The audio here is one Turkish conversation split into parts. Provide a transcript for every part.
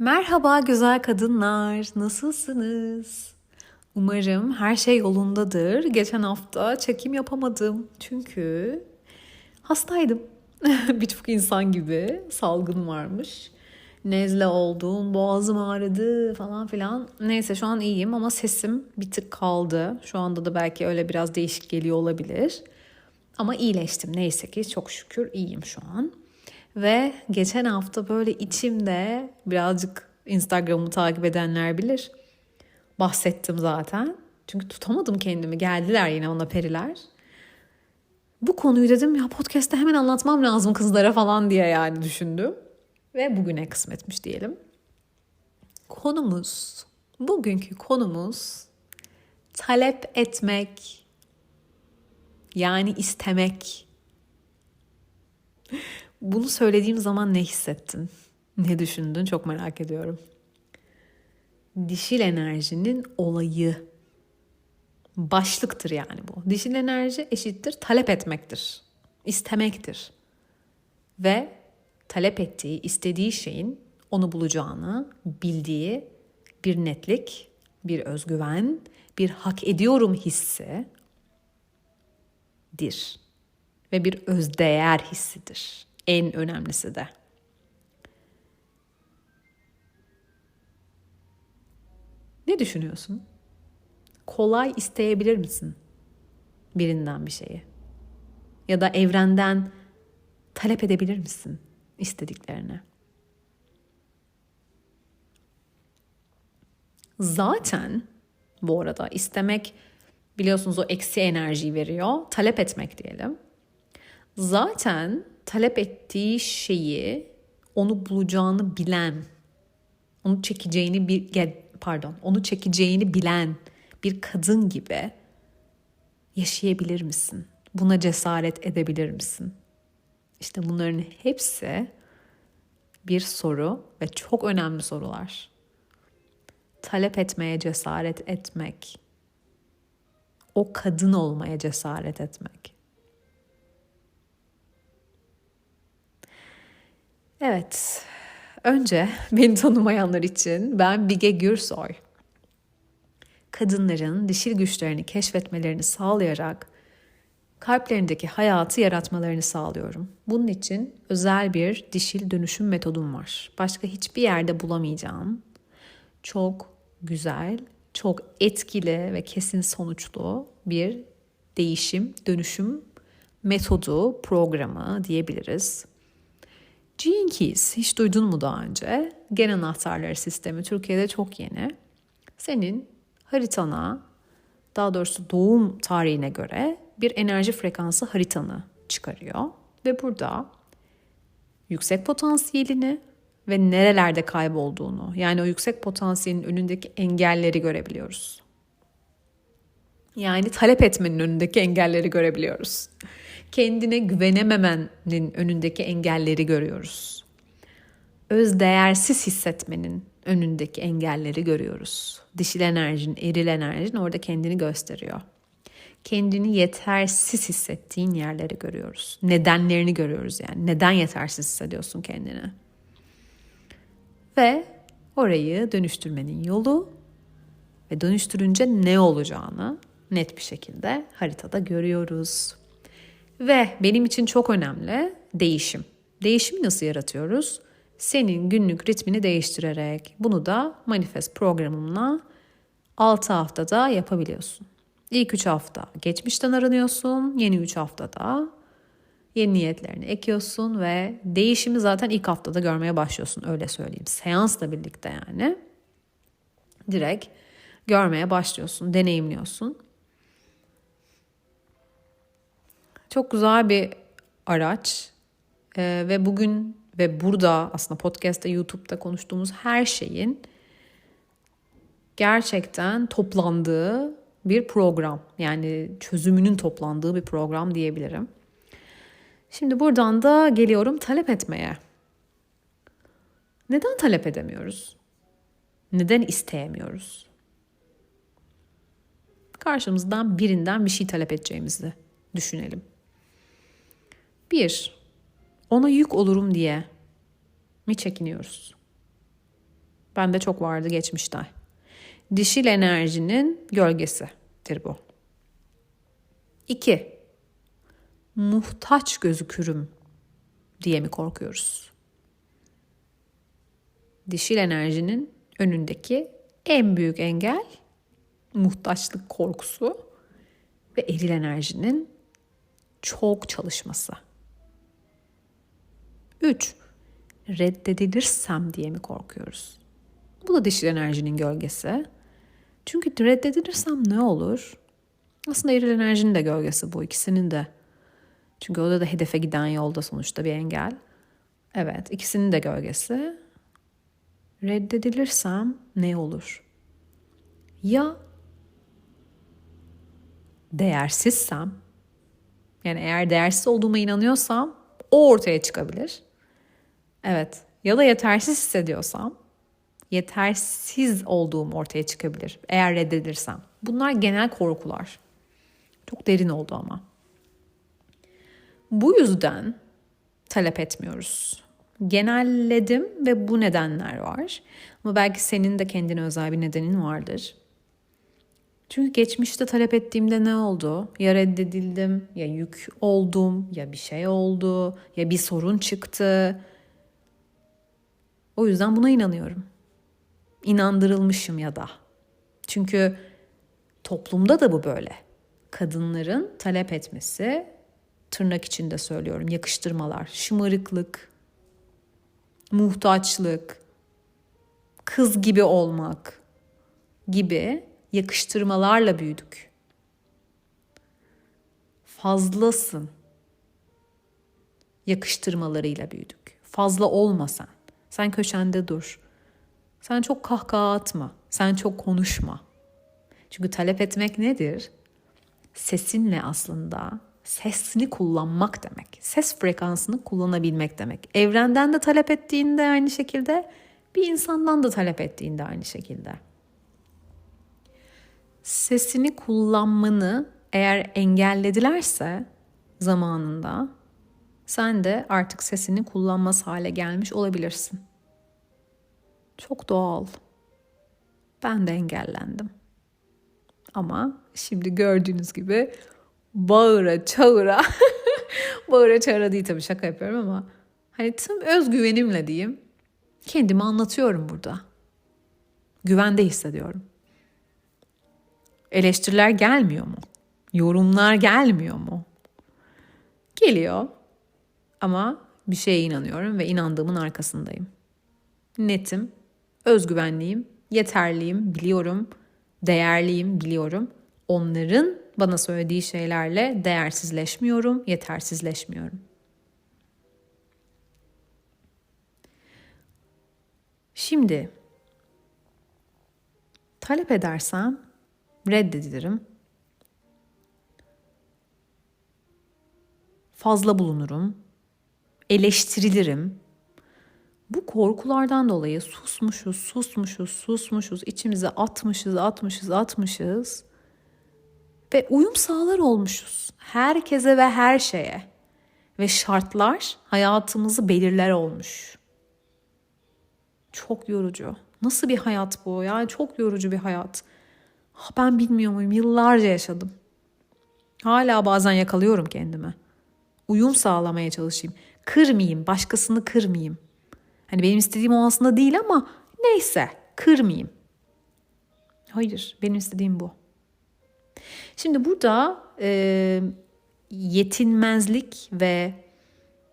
Merhaba güzel kadınlar, nasılsınız? Umarım her şey yolundadır. Geçen hafta çekim yapamadım çünkü hastaydım. Birçok insan gibi salgın varmış. Nezle oldum, boğazım ağrıdı falan filan. Neyse şu an iyiyim ama sesim bir tık kaldı. Şu anda da belki öyle biraz değişik geliyor olabilir. Ama iyileştim neyse ki çok şükür iyiyim şu an. Ve geçen hafta böyle içimde birazcık Instagram'ı takip edenler bilir. Bahsettim zaten. Çünkü tutamadım kendimi. Geldiler yine ona periler. Bu konuyu dedim ya podcast'te hemen anlatmam lazım kızlara falan diye yani düşündüm. Ve bugüne kısmetmiş diyelim. Konumuz, bugünkü konumuz talep etmek. Yani istemek. Bunu söylediğim zaman ne hissettin? Ne düşündün? Çok merak ediyorum. Dişil enerjinin olayı. Başlıktır yani bu. Dişil enerji eşittir talep etmektir. istemektir. Ve talep ettiği, istediği şeyin onu bulacağını bildiği bir netlik, bir özgüven, bir hak ediyorum hissi dir. Ve bir özdeğer hissidir. En önemlisi de. Ne düşünüyorsun? Kolay isteyebilir misin birinden bir şeyi? Ya da evrenden talep edebilir misin istediklerini? Zaten bu arada istemek biliyorsunuz o eksi enerjiyi veriyor. Talep etmek diyelim. Zaten talep ettiği şeyi onu bulacağını bilen, onu çekeceğini bir pardon, onu çekeceğini bilen bir kadın gibi yaşayabilir misin? Buna cesaret edebilir misin? İşte bunların hepsi bir soru ve çok önemli sorular. Talep etmeye cesaret etmek. O kadın olmaya cesaret etmek. Evet. Önce beni tanımayanlar için ben Bige Gürsoy. Kadınların dişil güçlerini keşfetmelerini sağlayarak kalplerindeki hayatı yaratmalarını sağlıyorum. Bunun için özel bir dişil dönüşüm metodum var. Başka hiçbir yerde bulamayacağım. Çok güzel, çok etkili ve kesin sonuçlu bir değişim, dönüşüm metodu, programı diyebiliriz. Gene Keys hiç duydun mu daha önce? Gen anahtarları sistemi Türkiye'de çok yeni. Senin haritana, daha doğrusu doğum tarihine göre bir enerji frekansı haritanı çıkarıyor. Ve burada yüksek potansiyelini ve nerelerde kaybolduğunu, yani o yüksek potansiyelin önündeki engelleri görebiliyoruz. Yani talep etmenin önündeki engelleri görebiliyoruz kendine güvenememenin önündeki engelleri görüyoruz. Öz değersiz hissetmenin önündeki engelleri görüyoruz. Dişil enerjin, eril enerjin orada kendini gösteriyor. Kendini yetersiz hissettiğin yerleri görüyoruz. Nedenlerini görüyoruz yani. Neden yetersiz hissediyorsun kendini? Ve orayı dönüştürmenin yolu ve dönüştürünce ne olacağını net bir şekilde haritada görüyoruz. Ve benim için çok önemli değişim. Değişimi nasıl yaratıyoruz? Senin günlük ritmini değiştirerek bunu da manifest programımla 6 haftada yapabiliyorsun. İlk 3 hafta geçmişten aranıyorsun. Yeni 3 haftada yeni niyetlerini ekiyorsun ve değişimi zaten ilk haftada görmeye başlıyorsun öyle söyleyeyim. Seansla birlikte yani. Direkt görmeye başlıyorsun, deneyimliyorsun. Çok güzel bir araç ee, ve bugün ve burada aslında podcast'ta, YouTube'da konuştuğumuz her şeyin gerçekten toplandığı bir program. Yani çözümünün toplandığı bir program diyebilirim. Şimdi buradan da geliyorum talep etmeye. Neden talep edemiyoruz? Neden isteyemiyoruz? Karşımızdan birinden bir şey talep edeceğimizi düşünelim. Bir, ona yük olurum diye mi çekiniyoruz? Bende çok vardı geçmişte. Dişil enerjinin gölgesidir bu. İki, muhtaç gözükürüm diye mi korkuyoruz? Dişil enerjinin önündeki en büyük engel muhtaçlık korkusu ve eril enerjinin çok çalışması. 3. Reddedilirsem diye mi korkuyoruz? Bu da dişil enerjinin gölgesi. Çünkü reddedilirsem ne olur? Aslında eril enerjinin de gölgesi bu ikisinin de. Çünkü orada da hedefe giden yolda sonuçta bir engel. Evet ikisinin de gölgesi. Reddedilirsem ne olur? Ya değersizsem yani eğer değersiz olduğuma inanıyorsam o ortaya çıkabilir. Evet ya da yetersiz hissediyorsam yetersiz olduğum ortaya çıkabilir eğer reddedilirsem. Bunlar genel korkular. Çok derin oldu ama. Bu yüzden talep etmiyoruz. Genelledim ve bu nedenler var. Ama belki senin de kendine özel bir nedenin vardır. Çünkü geçmişte talep ettiğimde ne oldu? Ya reddedildim, ya yük oldum, ya bir şey oldu, ya bir sorun çıktı. O yüzden buna inanıyorum. İnandırılmışım ya da. Çünkü toplumda da bu böyle. Kadınların talep etmesi, tırnak içinde söylüyorum, yakıştırmalar, şımarıklık, muhtaçlık, kız gibi olmak gibi yakıştırmalarla büyüdük. Fazlasın yakıştırmalarıyla büyüdük. Fazla olma sen. Köşende dur. Sen çok kahkaha atma. Sen çok konuşma. Çünkü talep etmek nedir? Sesinle aslında sesini kullanmak demek. Ses frekansını kullanabilmek demek. Evrenden de talep ettiğinde aynı şekilde, bir insandan da talep ettiğinde aynı şekilde. Sesini kullanmanı eğer engelledilerse zamanında sen de artık sesini kullanmaz hale gelmiş olabilirsin. Çok doğal. Ben de engellendim. Ama şimdi gördüğünüz gibi bağıra çağıra bağıra çağıra değil tabii şaka yapıyorum ama hani tüm özgüvenimle diyeyim kendimi anlatıyorum burada. Güvende hissediyorum. Eleştiriler gelmiyor mu? Yorumlar gelmiyor mu? Geliyor. Ama bir şeye inanıyorum ve inandığımın arkasındayım. Netim, özgüvenliyim, yeterliyim, biliyorum, değerliyim, biliyorum. Onların bana söylediği şeylerle değersizleşmiyorum, yetersizleşmiyorum. Şimdi talep edersem reddedilirim. Fazla bulunurum. Eleştirilirim. Bu korkulardan dolayı susmuşuz, susmuşuz, susmuşuz, içimize atmışız, atmışız, atmışız ve uyum sağlar olmuşuz. Herkese ve her şeye. Ve şartlar hayatımızı belirler olmuş. Çok yorucu. Nasıl bir hayat bu? Yani çok yorucu bir hayat. Ah, ben bilmiyor muyum? Yıllarca yaşadım. Hala bazen yakalıyorum kendimi. Uyum sağlamaya çalışayım. Kırmayayım, başkasını kırmayayım. Hani benim istediğim o aslında değil ama neyse kırmayayım. Hayır, benim istediğim bu. Şimdi burada e, yetinmezlik ve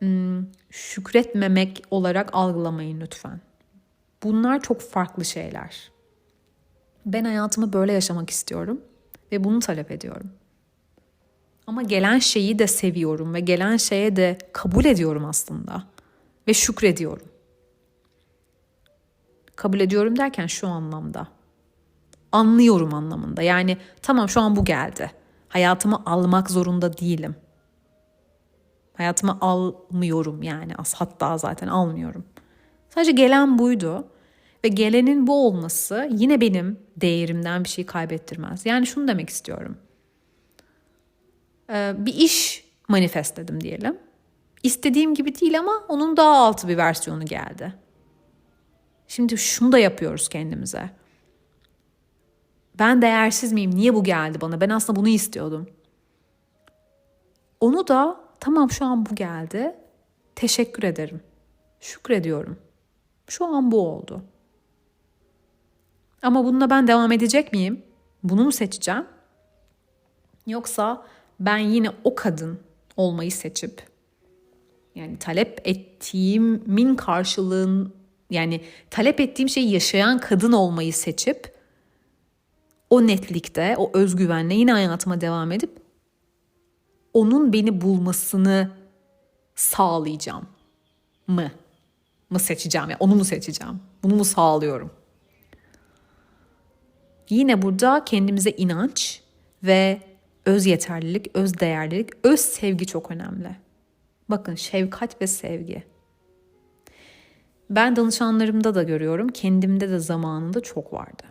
m, şükretmemek olarak algılamayın lütfen. Bunlar çok farklı şeyler. Ben hayatımı böyle yaşamak istiyorum ve bunu talep ediyorum. Ama gelen şeyi de seviyorum ve gelen şeye de kabul ediyorum aslında ve şükrediyorum. Kabul ediyorum derken şu anlamda anlıyorum anlamında. Yani tamam şu an bu geldi. Hayatımı almak zorunda değilim. Hayatımı almıyorum yani hatta zaten almıyorum. Sadece gelen buydu ve gelenin bu olması yine benim değerimden bir şey kaybettirmez. Yani şunu demek istiyorum. Ee, bir iş manifestledim diyelim. İstediğim gibi değil ama onun daha altı bir versiyonu geldi. Şimdi şunu da yapıyoruz kendimize. Ben değersiz miyim? Niye bu geldi bana? Ben aslında bunu istiyordum. Onu da tamam şu an bu geldi. Teşekkür ederim. Şükrediyorum. Şu an bu oldu. Ama bununla ben devam edecek miyim? Bunu mu seçeceğim? Yoksa ben yine o kadın olmayı seçip yani talep ettiğimin karşılığın yani talep ettiğim şeyi yaşayan kadın olmayı seçip o netlikte, o özgüvenle yine hayatıma devam edip onun beni bulmasını sağlayacağım mı? Mı seçeceğim ya? Yani onu mu seçeceğim? Bunu mu sağlıyorum? Yine burada kendimize inanç ve öz yeterlilik, öz değerlilik, öz sevgi çok önemli. Bakın şefkat ve sevgi. Ben danışanlarımda da görüyorum, kendimde de zamanında çok vardı.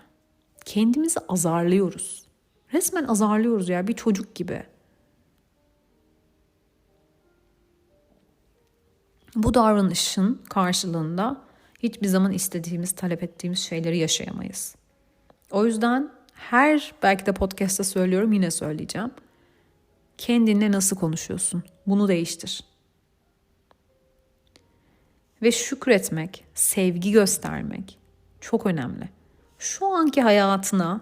Kendimizi azarlıyoruz. Resmen azarlıyoruz ya bir çocuk gibi. Bu davranışın karşılığında hiçbir zaman istediğimiz, talep ettiğimiz şeyleri yaşayamayız. O yüzden her belki de podcast'ta söylüyorum yine söyleyeceğim. Kendinle nasıl konuşuyorsun? Bunu değiştir. Ve şükretmek, sevgi göstermek çok önemli. Şu anki hayatına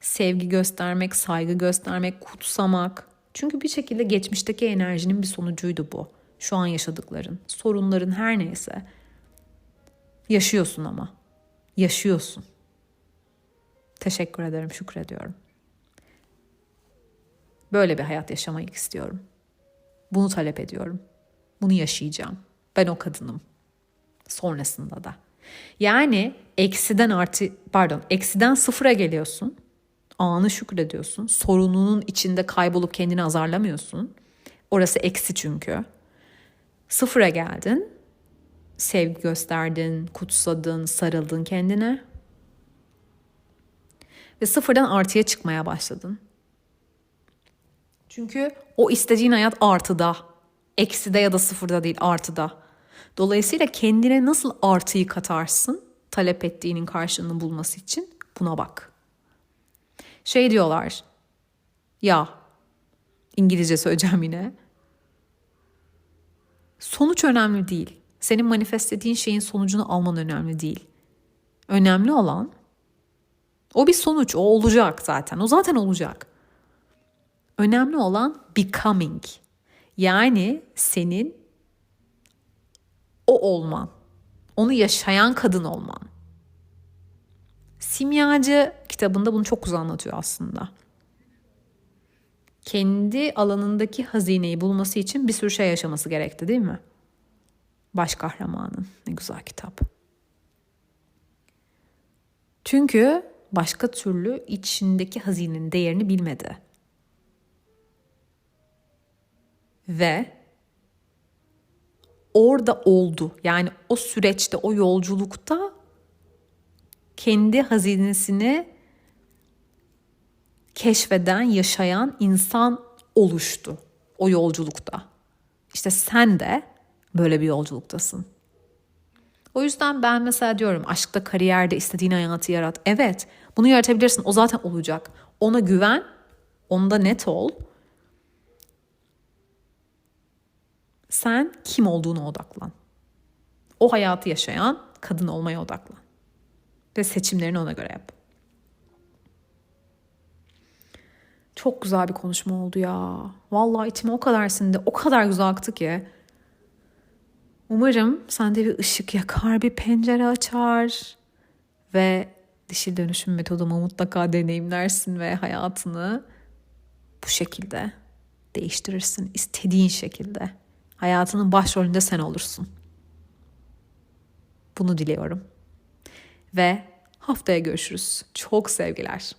sevgi göstermek, saygı göstermek, kutsamak. Çünkü bir şekilde geçmişteki enerjinin bir sonucuydu bu. Şu an yaşadıkların, sorunların her neyse. Yaşıyorsun ama. Yaşıyorsun. Teşekkür ederim, şükrediyorum. Böyle bir hayat yaşamak istiyorum. Bunu talep ediyorum. Bunu yaşayacağım. Ben o kadınım. Sonrasında da. Yani eksiden artı pardon eksiden sıfıra geliyorsun. Anı şükrediyorsun. Sorununun içinde kaybolup kendini azarlamıyorsun. Orası eksi çünkü. Sıfıra geldin. Sevgi gösterdin, kutsadın, sarıldın kendine. Ve sıfırdan artıya çıkmaya başladın. Çünkü o istediğin hayat artıda. Ekside ya da sıfırda değil artıda. Dolayısıyla kendine nasıl artıyı katarsın talep ettiğinin karşılığını bulması için buna bak. Şey diyorlar. Ya İngilizce söyleyeceğim yine. Sonuç önemli değil. Senin manifestlediğin şeyin sonucunu alman önemli değil. Önemli olan o bir sonuç, o olacak zaten. O zaten olacak. Önemli olan becoming. Yani senin o olman. Onu yaşayan kadın olman. Simyacı kitabında bunu çok güzel anlatıyor aslında. Kendi alanındaki hazineyi bulması için bir sürü şey yaşaması gerekti değil mi? Baş kahramanın. Ne güzel kitap. Çünkü başka türlü içindeki hazinenin değerini bilmedi. Ve orada oldu. Yani o süreçte, o yolculukta kendi hazinesini keşfeden, yaşayan insan oluştu o yolculukta. İşte sen de böyle bir yolculuktasın. O yüzden ben mesela diyorum aşkta, kariyerde istediğin hayatı yarat. Evet, bunu yaratabilirsin. O zaten olacak. Ona güven, onda net ol Sen kim olduğuna odaklan. O hayatı yaşayan kadın olmaya odaklan. Ve seçimlerini ona göre yap. Çok güzel bir konuşma oldu ya. Vallahi içime o kadar sindi, o kadar güzel aktı ki. Umarım sende bir ışık yakar, bir pencere açar ve dişil dönüşüm metodumu mutlaka deneyimlersin ve hayatını bu şekilde değiştirirsin istediğin şekilde. Hayatının başrolünde sen olursun. Bunu diliyorum. Ve haftaya görüşürüz. Çok sevgiler.